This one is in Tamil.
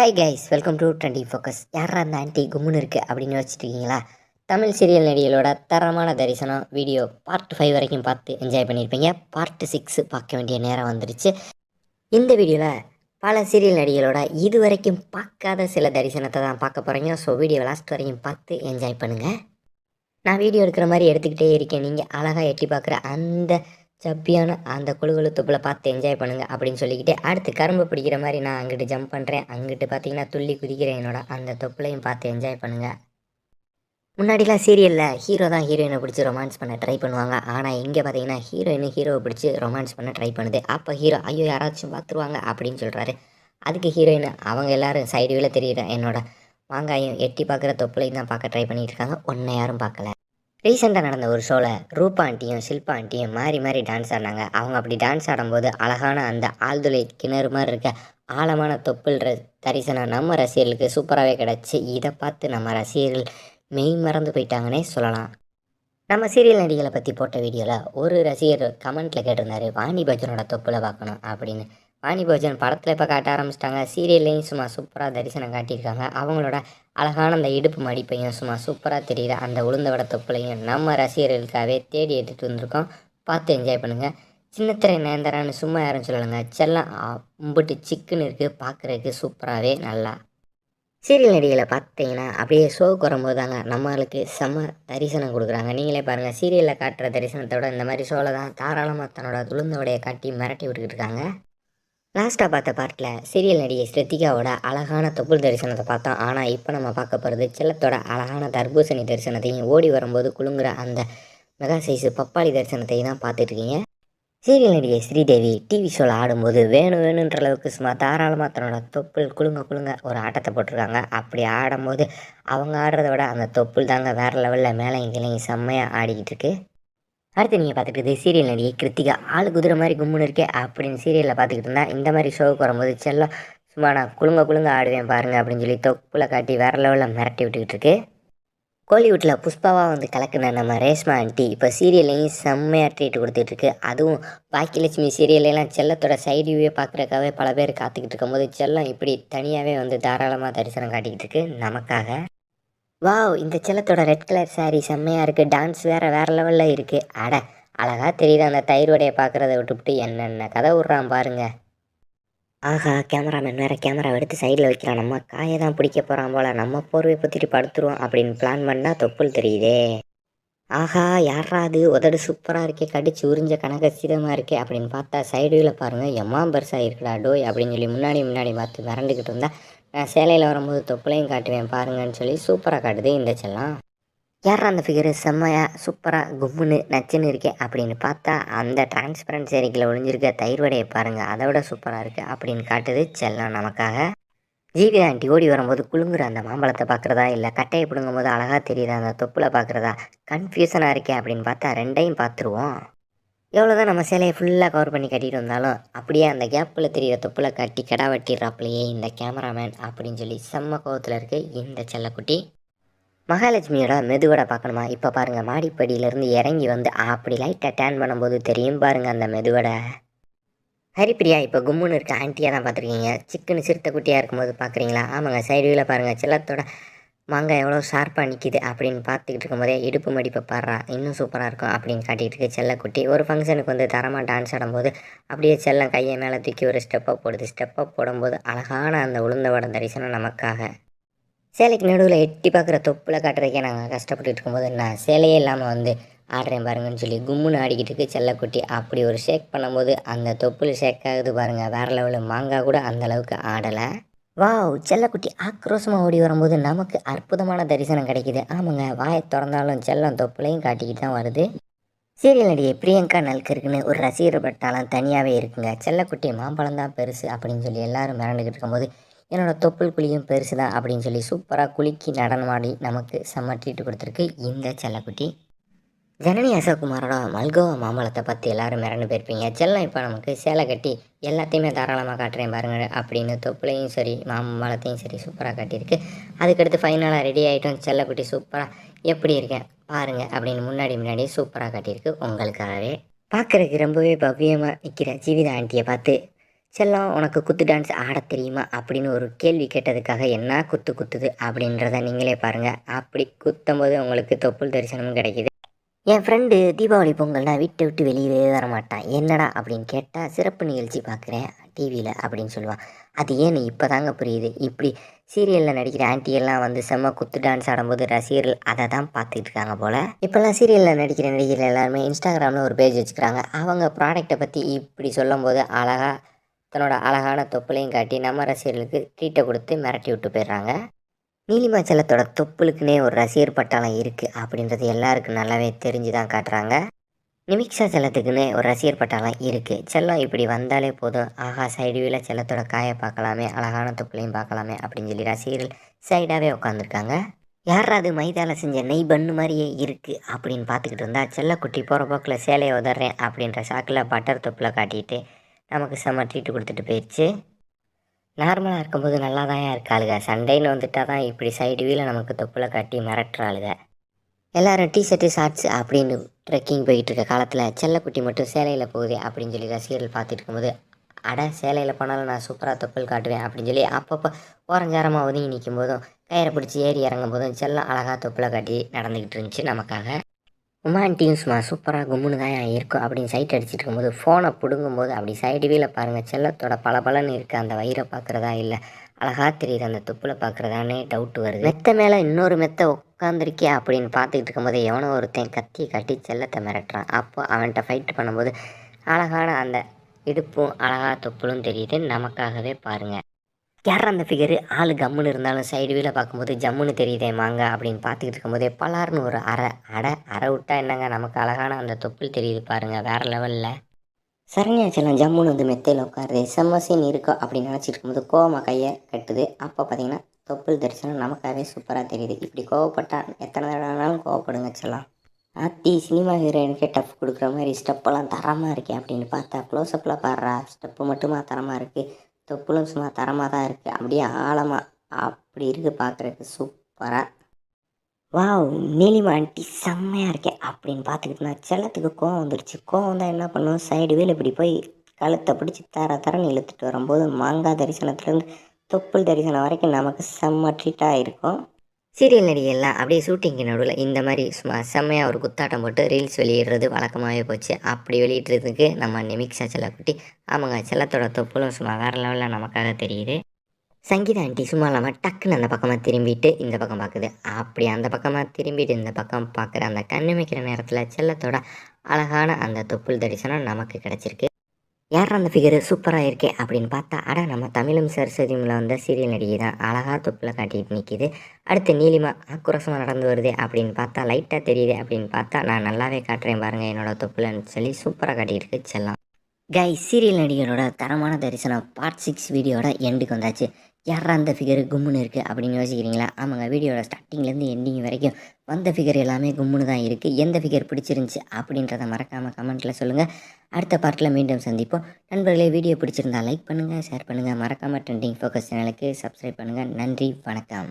Hi guys welcome to trending focus யாரா அந்த ஆன்டி கும்முன்னு இருக்குது அப்படின்னு வச்சுருக்கீங்களா தமிழ் சீரியல் நடிகளோட தரமான தரிசனம் வீடியோ பார்ட் ஃபைவ் வரைக்கும் பார்த்து என்ஜாய் பண்ணியிருப்பீங்க. பார்ட் சிக்ஸ் பார்க்க வேண்டிய நேரம் வந்துருச்சு. இந்த வீடியோவில் பல சீரியல் நடிகளோட இது வரைக்கும் பார்க்காத சில தரிசனத்தை தான் பார்க்க போகிறீங்க ஸோ வீடியோ லாஸ்ட் வரைக்கும் பார்த்து என்ஜாய் பண்ணுங்கள் நான் வீடியோ எடுக்கிற மாதிரி எடுத்துக்கிட்டே இருக்கேன். நீங்கள் அழகாக எட்டி பார்க்குற அந்த சப்பியான அந்த குழுகுழு தொப்பில் பார்த்து என்ஜாய் பண்ணுங்கள் அப்படின்னு சொல்லிக்கிட்டு அடுத்து கரும்பு பிடிக்கிற மாதிரி நான் அங்கிட்டு ஜம்ப் பண்ணுறேன் அங்கிட்டு பார்த்தீங்கன்னா துள்ளி குதிக்கிறேன் என்னோட. அந்த தொப்புலையும் பார்த்து என்ஜாய் பண்ணுங்கள் முன்னாடிலாம் சீரியலில் ஹீரோ தான் ஹீரோயினை பிடிச்சி ரொமான்ஸ் பண்ண ட்ரை பண்ணுவாங்க. ஆனால் இங்கே பார்த்தீங்கன்னா ஹீரோயினு ஹீரோவை பிடிச்சி ரொமான்ஸ் பண்ண ட்ரை பண்ணுது. அப்போ ஹீரோ ஐயோ யாராச்சும் பார்த்துருவாங்க அப்படின்னு சொல்கிறாரு அதுக்கு ஹீரோயின் அவங்க எல்லாரும் சைடு வீல தெரியுற என்னோட மாங்காயம் எட்டி பார்க்குற தொப்புலையும் தான் பார்க்க ட்ரை பண்ணிட்டு இருக்காங்க. ஒன்றை யாரும் பார்க்கல. ரீசெண்டாக நடந்த ஒரு ஷோவில் ரூபா ஆண்டியும் ஷில்பா ஆண்டியும் மாறி மாறி டான்ஸ் ஆடினாங்க. அவங்க அப்படி டான்ஸ் ஆடும்போது அழகான அந்த ஆழ்துளை கிணறு மாதிரி இருக்க ஆழமான தொப்புள் ர- தரிசனம் நம்ம ரசிகர்களுக்கு சூப்பராகவே கிடச்சி. இதை பார்த்து நம்ம ரசிகர்கள் மெய் மறந்து போயிட்டாங்கன்னே சொல்லலாம். நம்ம சீரியல் நடிகளை பற்றி போட்ட வீடியோவில் ஒரு ரசிகர் கமெண்ட்டில் கேட்டிருந்தாரு வாணி பஜனோட தொப்பில் பார்க்கணும் அப்படின்னு. வாணிபோஜன் படத்தில் இப்போ காட்ட ஆரம்பிச்சிட்டாங்க. சீரியல்லையும் சும்மா சூப்பராக தரிசனம் காட்டியிருக்காங்க. அவங்களோட அழகான அந்த இடுப்பு மடிப்பையும் சும்மா சூப்பராக தெரியுது அந்த உளுந்த வடை தொப்புலையும் நம்ம ரசிகர்களுக்காகவே தேடி எடுத்துகிட்டு வந்திருக்கோம். பார்த்து என்ஜாய் பண்ணுங்கள் சின்னத்திரை நேந்தரான்னு சும்மா யாரும் சொல்லலைங்க. செல்லம் கும்பிட்டு சிக்குன்னு இருக்குது பார்க்குறதுக்கு சூப்பராகவே நல்லா. சீரியல் நடிகளை பார்த்தீங்கன்னா அப்படியே ஷோவுக்கு வரும்போது தாங்க நம்மளுக்கு செம்ம தரிசனம் கொடுக்குறாங்க. நீங்களே பாருங்கள் சீரியலில் காட்டுற தரிசனத்தோட இந்த மாதிரி ஷோவில் தான் தாராளமாக தன்னோட துளுந்தோடைய காட்டி மிரட்டி விட்டுக்கிட்டு இருக்காங்க. லாஸ்ட்டாக பார்த்த பாட்டில் சீரியல் நடிகை ஸ்ருத்திகாவோட அழகான தொப்புள் தரிசனத்தை பார்த்தோம் ஆனால் இப்போ நம்ம பார்க்க போகிறது செல்லத்தோட அழகான தர்பூசணி தரிசனத்தையும் ஓடி வரும்போது குலுங்குற அந்த மெகா சைஸு பப்பாளி தரிசனத்தையும் தான் பார்த்துட்ருக்கீங்க. சீரியல் நடிகை ஸ்ரீதேவி டிவி ஷோவில் ஆடும்போது வேணும் வேணுன்ற அளவுக்கு சும்மா தாராளமாக தன்னோட தொப்புள் குலுங்க குலுங்க ஒரு ஆட்டத்தை போட்டிருக்காங்க. அப்படி ஆடும்போது அவங்க ஆடுறத விட அந்த தொப்புள் தாங்க வேறு லெவலில் மேலே கிளையும் செம்மையாக ஆடிக்கிட்டு இருக்கு. அடுத்து நீங்கள் பார்த்துட்டு சீரியல் நடிகை கிருத்திகா. ஆள் குதிரை மாதிரி கும்முன்னு இருக்கே அப்படின்னு சீரியலில் பார்த்துக்கிட்டு இருந்தா இந்த மாதிரி ஷோவுக்கு வரும்போது செல்லம் சும்மா நான் குலுங்க குலுங்க ஆடுவேன் பாருங்க அப்படின்னு சொல்லி தொப்புல காட்டி வேறு லெவலில் மிரட்டி விட்டுக்கிட்டு இருக்கு. கோலிவுட்டில் புஷ்பாவாக வந்து கலக்குன நம்ம ரேஷ்மா ஆண்டி இப்போ சீரியல்லையும் செம்மையாக ட்ரீட் கொடுத்துட்ருக்கு அதுவும் பாக்கியலட்சுமி சீரியல்லாம் செல்லத்தோட சைடு வியூவே பார்க்குறக்காகவே பல பேர் காத்துக்கிட்டு இருக்கும்போது செல்லம் இப்படி தனியாகவே வந்து தாராளமாக தரிசனம் காட்டிக்கிட்டு இருக்கு நமக்காக. வாவ் இந்த செல்லத்தோட ரெட் கலர் சாரீ செம்மையாக இருக்குது டான்ஸ் வேறு வேறு லெவலில் இருக்குது அட அழகாக தெரியுது அந்த தயிர் வடையை பார்க்குறத விட்டுவிட்டு என்னென்ன கதை விட்றான் பாருங்கள் ஆஹா கேமராமேன் வேறு கேமரா எடுத்து சைடில் வைக்கிறான். நம்ம காயை தான் பிடிக்க போகிறான் போல். நம்ம போர்வை பற்றிட்டு படுத்துருவோம் அப்படின்னு பிளான் பண்ணால் தொப்புள் தெரியுதே. ஆஹா யாரா அது? உதடு சூப்பராக இருக்கே. கடிச்சு உறிஞ்ச கனகச்சிதமாக இருக்கே அப்படின்னு பார்த்தா சைடு பாருங்கள் எம்மா பெருசாக இருக்குடா டோய் அப்படின்னு சொல்லி முன்னாடி முன்னாடி பார்த்து மிரண்டுக்கிட்டு இருந்தா நான் சேலையில் வரும்போது தொப்புளையும் காட்டுவேன் பாருங்கன்னு சொல்லி சூப்பராக காட்டுது இந்த செல்லம். யார் அந்த ஃபிகரு செம்மையாக சூப்பராக கும்முன்னு நச்சுன்னு இருக்கே அப்படின்னு பார்த்தா அந்த டிரான்ஸ்பரன்ட் சேரிக்கில் ஒளிஞ்சிருக்க தயிர் வடையை பாருங்கள் அதை விட சூப்பராக இருக்குது அப்படின்னு காட்டுது செல்லம் நமக்காக. ஜீவிதா ஆண்டி ஓடி வரும்போது குழுங்குற அந்த மாம்பழத்தை பார்க்குறதா இல்லை கட்டையை பிடுங்கும் போது அழகாக தெரியுதா அந்த தொப்புளை பார்க்குறதா. கன்ஃபியூசனாக இருக்கே அப்படின்னு பார்த்தா ரெண்டையும் பார்த்துருவோம். எவ்வளோ தான் நம்ம சேலையை ஃபுல்லாக கவர் பண்ணி கட்டிட்டு வந்தாலும் அப்படியே அந்த கேப்பில் தெரிகிற தொப்பில் கட்டி கடா வெட்டிடுறாப்புலையே இந்த கேமராமேன் அப்படின்னு சொல்லி செம்ம கோவத்தில் இருக்குது இந்த செல்லக்குட்டி. மகாலட்சுமியோட மெதுவடை பார்க்கணுமா? இப்போ பாருங்கள் மாடிப்படியிலேருந்து இறங்கி வந்து அப்படி லைட்டாக டேன் பண்ணும்போது தெரியும் பாருங்கள் அந்த மெதுவடை. ஹரிப்பிரியா இப்போ கும்முன்னு இருக்க ஆன்ட்டியாக தான் பார்த்துருக்கீங்க. சிக்கன் சிறுத்தை குட்டியாக இருக்கும்போது பார்க்குறீங்களா? ஆமாங்க சைடு பாருங்கள் செல்லத்தோட மாங்காய் எவ்வளோ ஷார்ப்பாக நிற்கிது அப்படின்னு பார்த்துக்கிட்டு இருக்கும்போதே இடுப்பு மடிப்பை பாடுறா. இன்னும் சூப்பராக இருக்கும் அப்படின்னு காட்டிகிட்டு இருக்கு செல்லக்குட்டி. ஒரு ஃபங்க்ஷனுக்கு வந்து தரமாக டான்ஸ் ஆடும்போது அப்படியே செல்லம் கையை மேலே தூக்கி ஒரு ஸ்டெப்பை போடுது. ஸ்டெப்பை போடும்போது அழகான அந்த உளுந்தவட தரிசனம் நமக்காக. சேலைக்கு நடுவில் எட்டி பார்க்குற தொப்பில் காட்டுறதுக்கே நாங்கள் கஷ்டப்பட்டுட்டு இருக்கும்போது நான் சேலையே இல்லாமல் வந்து ஆடுறேன் பாருங்கன்னு சொல்லி கும்முன்னு ஆடிக்கிட்டு இருக்கு செல்லக்குட்டி. அப்படி ஒரு ஷேக் பண்ணும்போது அந்த தொப்புள் ஷேக் ஆகுது பாருங்கள் வேறு லெவலில் மாங்காய் கூட அந்த அளவுக்கு ஆடலை. வாவ் செல்லக்குட்டி ஆக்ரோஷமாக ஓடி வரும்போது நமக்கு அற்புதமான தரிசனம் கிடைக்குது. ஆமாங்க வாயை திறந்தாலும் செல்லம் தொப்புலையும் காட்டிக்கிட்டு தான் வருது. சீரியல் நடிகை பிரியங்கா நல்கருக்குன்னு ஒரு ரசிகர் பட்டாளம் தனியாகவே இருக்குங்க. செல்லக்குட்டி மாம்பழம் தான் பெருசு அப்படின்னு சொல்லி எல்லாரும் மிரண்டுக்கிட்டு இருக்கும்போது என்னோட தொப்புள் குழியும் பெருசு தான் அப்படின்னு சொல்லி சூப்பராக குலுக்கி நடனமாடி நமக்கு செம்ம ட்ரீட் கொடுத்துருக்கு இந்த செல்லக்குட்டி. ஜனனி அசோக்குமாரோட மல்கோவா மாம்பழத்தை பற்றி எல்லாரும் மிரண்டு போயிருப்பீங்க. செல்லம் இப்போ நமக்கு சேலை கட்டி எல்லாத்தையுமே தாராளமாக காட்டுறேன் பாருங்க அப்படின்னு தொப்புளையும் சரி மாம்பழத்தையும் சரி சூப்பராக காட்டியிருக்கு. அதுக்கடுத்து ஃபைனலாக ரெடி ஆகிட்டோம் செல்லக்குட்டி சூப்பராக எப்படி இருக்கேன் பாருங்கள் அப்படின்னு முன்னாடி முன்னாடி சூப்பராக காட்டியிருக்கு உங்களுக்காகவே. பார்க்குறதுக்கு ரொம்பவே பவ்யமாக நிற்கிற ஜீவிதா ஆண்டியை பார்த்து செல்லம் உனக்கு குத்து டான்ஸ் ஆட தெரியுமா? அப்படின்னு ஒரு கேள்வி கேட்டதுக்காக என்ன குத்து குத்துது அப்படின்றத நீங்களே பாருங்கள் அப்படி குத்தும் போது உங்களுக்கு தொப்புள் தரிசனமும் கிடைக்கிது. என் ஃப்ரெண்டு தீபாவளி பொங்கல்னா விட்டு விட்டு வெளியவே வர மாட்டான் என்னடா அப்படின்னு கேட்டால் சிறப்பு நிகழ்ச்சி பார்க்குறேன் டிவியில் அப்படின்னு சொல்லுவான். அது ஏன்னு இப்போ தாங்க புரியுது? இப்படி சீரியலில் நடிக்கிற ஆண்டியெல்லாம் வந்து செம்ம குத்து டான்ஸ் ஆடும்போது ரசிகர்கள் அதை தான் பார்த்துட்டு இருக்காங்க போல். இப்போல்லாம் சீரியலில் நடிக்கிற நடிகர்கள் எல்லாருமே இன்ஸ்டாகிராமில் ஒரு பேஜ் வச்சுக்கிறாங்க. அவங்க ப்ராடக்ட்டை பற்றி இப்படி சொல்லும்போது அழகாக தன்னோட அழகான தொப்புளையும் காட்டி நம்ம ரசிகர்களுக்கு ட்ரீட்டை கொடுத்து மிரட்டி விட்டு போயிடுறாங்க. நீலிமா செல்லத்தோட தொப்புளுக்குன்னே ஒரு ரசிகர் பட்டாளம் இருக்குது அப்படின்றது எல்லாருக்கும் நல்லாவே தெரிஞ்சு தான் காட்டுறாங்க. நிமிக்ஷா செல்லத்துக்குன்னு ஒரு ரசிகர் பட்டாளம் இருக்குது செல்லம் இப்படி வந்தாலே போதும். ஆஹா சைடு வீல செல்லத்தோட காயை பார்க்கலாமே அழகான தொப்புளையும் பார்க்கலாமே அப்படின்னு சொல்லி ரசிகர்கள் சைடாகவே உட்காந்துருக்காங்க யாரா அது மைதால செஞ்ச நெய் பண்ணு மாதிரியே இருக்குது அப்படின்னு பார்த்துக்கிட்டு இருந்தா செல்லக்குட்டி போகிற போக்கில் சேலையை உதறேன் அப்படின்ற சாக்கில் பட்டர் தொப்பில் காட்டிட்டு நமக்கு செம்ம ட்ரீட்டு கொடுத்துட்டு போயிடுச்சு நார்மலாக இருக்கும்போது நல்லா தான் இருக்காளுங்க சண்டைன்னு வந்துட்டால் தான் இப்படி சைடு வீல நமக்கு தொப்பில் கட்டி மிரட்டுறாளுங்க எல்லாரும் டிஷர்ட்டு ஷார்ட்ஸ் அப்படின்னு ட்ரெக்கிங் போயிட்டு இருக்க காலத்தில் செல்லக்குட்டி மட்டும் சேலையில் போகுது அப்படின்னு சொல்லி ரசிகர்கள் பார்த்துட்டு இருக்கும்போது அட சேலையில் போனாலும் நான் சூப்பராக தொப்பில் காட்டுவேன் அப்படின்னு சொல்லி அப்பப்போ ஓரஞ்சாரமாக ஒதுங்கி நிற்கும் போதும் கயிறை பிடிச்சி ஏறி இறங்கும் போதும் செல்லம் அழகாக தொப்பில் காட்டி நடந்துக்கிட்டு இருந்துச்சு நமக்காக. உமான் டீம்ஸ்மா சூப்பராக கும்முன்னு தான் இருக்கும் அப்படின்னு சைட் அடிச்சிட்டு இருக்கும்போது ஃபோனை பிடுங்கும்போது அப்படி சைடு வீல பாருங்கள் செல்லத்தோட பல பலன்னு இருக்குது அந்த வயிறை பார்க்குறதா இல்லை அழகாக தெரியுது அந்த தொப்புல பார்க்குறதானே டவுட் வருது. மெத்த மேலே இன்னொரு மெத்த உட்காந்துருக்கியா அப்படின்னு பார்த்துக்கிட்டு இருக்கும்போது எவனோ ஒருத்தன் கத்தி கட்டி செல்லத்தை மிரட்டுறான். அப்போ அவன்கிட்ட ஃபைட் பண்ணும்போது அழகான அந்த இடுப்பும் அழகாக தொப்புளும் தெரியுது நமக்காகவே பாருங்கள் யார் அந்த ஃபிகரு ஆள் கம்முன்னு இருந்தாலும் சைடு வீல பார்க்கும்போது ஜம்முன்னு தெரியுதே மாங்க அப்படின்னு பார்த்துக்கிட்டு இருக்கும்போதே பலார்னு ஒரு அரை அடை அரை விட்டா என்னங்க? நமக்கு அழகான அந்த தொப்புள் தெரியுது பாருங்கள் வேறு லெவலில் சரணியாச்சலம் ஜம்முன்னு வந்து மெத்தையில் உட்காருது. செம்ம சீன் இருக்கோ? அப்படின்னு நினச்சிட்டு இருக்கும்போது கோவமாக கையை கட்டுது. அப்போ பார்த்தீங்கன்னா தொப்புள் தரிசனம் நமக்காகவே சூப்பராக தெரியுது. இப்படி கோவப்பட்டா எத்தனை தடவைனாலும் கோவப்படுங்க செல்லாம். ஆத்தி சினிமா ஹீரோயினுக்கே டஃப் கொடுக்குற மாதிரி ஸ்டெப்பெல்லாம் தரமாக இருக்கே அப்படின்னு பார்த்தா க்ளோஸ்அப்பில் பாடுறா. ஸ்டெப்பு மட்டுமா தரமாக இருக்குது தொப்புளும் சும்மா தரமாக தான் இருக்குது அப்படியே ஆழமாக அப்படி இருக்குது பார்க்குறதுக்கு சூப்பராக வாவ் நீலிமா ஆண்டி செம்மையாக இருக்கேன் அப்படின்னு பார்த்துக்கிட்டு நான் செல்லத்துக்கு கோவம் வந்துருச்சு. கோவம் தான் என்ன பண்ணுவோம்? சைடு வேல இப்படி போய் கழுத்தை பிடிச்சி தர தரன்னு இழுத்துட்டு வரும்போது மாங்காய் தரிசனத்துலேருந்து தொப்புள் தரிசனம் வரைக்கும் நமக்கு செம்ம ட்ரீட்டாக இருக்கும். சீரியல் நடிகைலாம் அப்படியே ஷூட்டிங்கு நடுவில் இந்த மாதிரி சும்மா செம்மையாக ஒரு குத்தாட்டம் போட்டு ரீல்ஸ் வெளியிடுறது வழக்கமாகவே போச்சு. அப்படி வெளியிடுறதுக்கு நம்ம நிமிக்ஷா செல்லக்குட்டி ஆமாங்க செல்லத்தோட தொப்புளும் சும்மா வேறு லெவலில் நமக்காக தெரியுது. சங்கீதா ஆண்டி சும்மா இல்லாமல் டக்குன்னு அந்த பக்கமாக திரும்பிட்டு இந்த பக்கம் பார்க்குது அப்படி அந்த பக்கமாக திரும்பிட்டு இந்த பக்கம் பார்க்குற அந்த கண்ணு வைக்கிற நேரத்தில் செல்லத்தோட அழகான அந்த தொப்புள் தரிசனம் நமக்கு கிடச்சிருக்கு. யார் அந்த ஃபிகரு சூப்பராக இருக்கே அப்படின்னு பார்த்தா அட நம்ம தமிழும் சரஸ்வதியுமில் வந்த சீரியல் நடிகை தான். அழகாக தொப்பில் காட்டிட்டு நிற்கிது அடுத்து நீலிமா ஆக்ரோஷமாக நடந்து வருது அப்படின்னு பார்த்தா லைட்டாக தெரியுது அப்படின்னு பார்த்தா நான் நல்லாவே காட்டுறேன் பாருங்கள் என்னோட தொப்புலன்னு சொல்லி சூப்பராக காட்டிகிட்டு செல்லாம். கை சீரியல் நடிகரோட தரமான தரிசனம் பார்ட் சிக்ஸ் வீடியோட எண்டுக்கு வந்தாச்சு. யாரா அந்த ஃபிகர் கும்முன்னு இருக்குது அப்படின்னு யோசிக்கிறீங்களா? ஆமாங்க வீடியோட ஸ்டார்டிங்லேருந்து எண்டிங் வரைக்கும் வந்த ஃபிகர் எல்லாமே கும்முன்னு தான் இருக்குது எந்த ஃபிகர் பிடிச்சிருந்துச்சி அப்படின்றத மறக்காமல் கமெண்ட்டில் சொல்லுங்கள் அடுத்த பார்ட்டில் மீண்டும் சந்திப்போம். நண்பர்களே வீடியோ பிடிச்சிருந்தா லைக் பண்ணுங்கள் ஷேர் பண்ணுங்கள் மறக்காமல் ட்ரெண்டிங் ஃபோக்கஸ் சேனலுக்கு சப்ஸ்கிரைப் பண்ணுங்கள் நன்றி வணக்கம்.